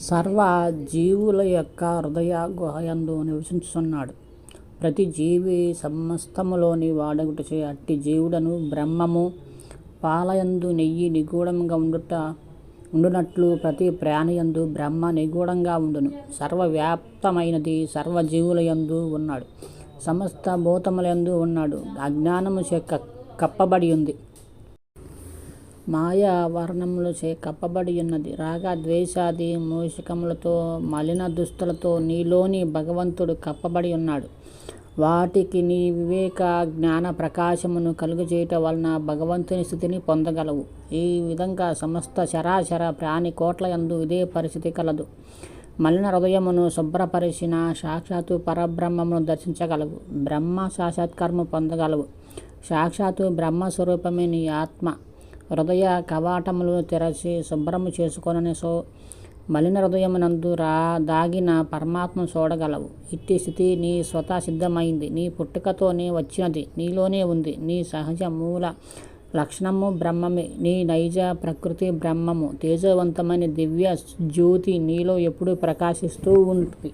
సర్వ జీవుల యొక్క హృదయ గుహయందు నివసించున్నాడు ప్రతి జీవి సమస్తములోని వాడగుటచే అట్టి జీవుడను బ్రహ్మము పాలయందు నెయ్యి నిగూఢముగా ఉండునట్లు ప్రతి ప్రాణియందు బ్రహ్మ నిగూఢంగా ఉండును. సర్వవ్యాప్తమైనది సర్వజీవులయందు ఉన్నాడు. సమస్త భూతములందు ఉన్నాడు. అజ్ఞానము యొక్క కప్పబడి ఉంది మాయా కప్పబడియుంది. కప్పబడి ఉన్నది రాగ ద్వేషాది మూషికములతో మలిన దుస్తులతో నీలోని భగవంతుడు కప్పబడి ఉన్నాడు. వాటికి నీ వివేక జ్ఞాన ప్రకాశమును కలుగజేయటం వలన భగవంతుని స్థితిని పొందగలవు. ఈ విధంగా సమస్త చరాచర ప్రాణికోట్లయందు ఇదే పరిస్థితి కలదు. మలిన హృదయమును శుభ్రపరిచిన సాక్షాత్తు పరబ్రహ్మమును దర్శించగలవు. బ్రహ్మ సాక్షాత్కారము పొందగలవు. సాక్షాత్తు బ్రహ్మస్వరూపమే నీ ఆత్మ. హృదయ కవాటములు తెరచి శుభ్రము సో మలిన హృదయమునందు దాగిన పరమాత్మ చూడగలవు. ఇట్టి స్థితి నీ స్వత సిద్ధమైంది. నీ పుట్టుకతోనే వచ్చినది. నీలోనే ఉంది. నీ సహజ మూల లక్షణము బ్రహ్మమే. నీ నైజ ప్రకృతి బ్రహ్మము. తేజవంతమైన దివ్య జ్యోతి నీలో ఎప్పుడూ ప్రకాశిస్తూ ఉంటుంది.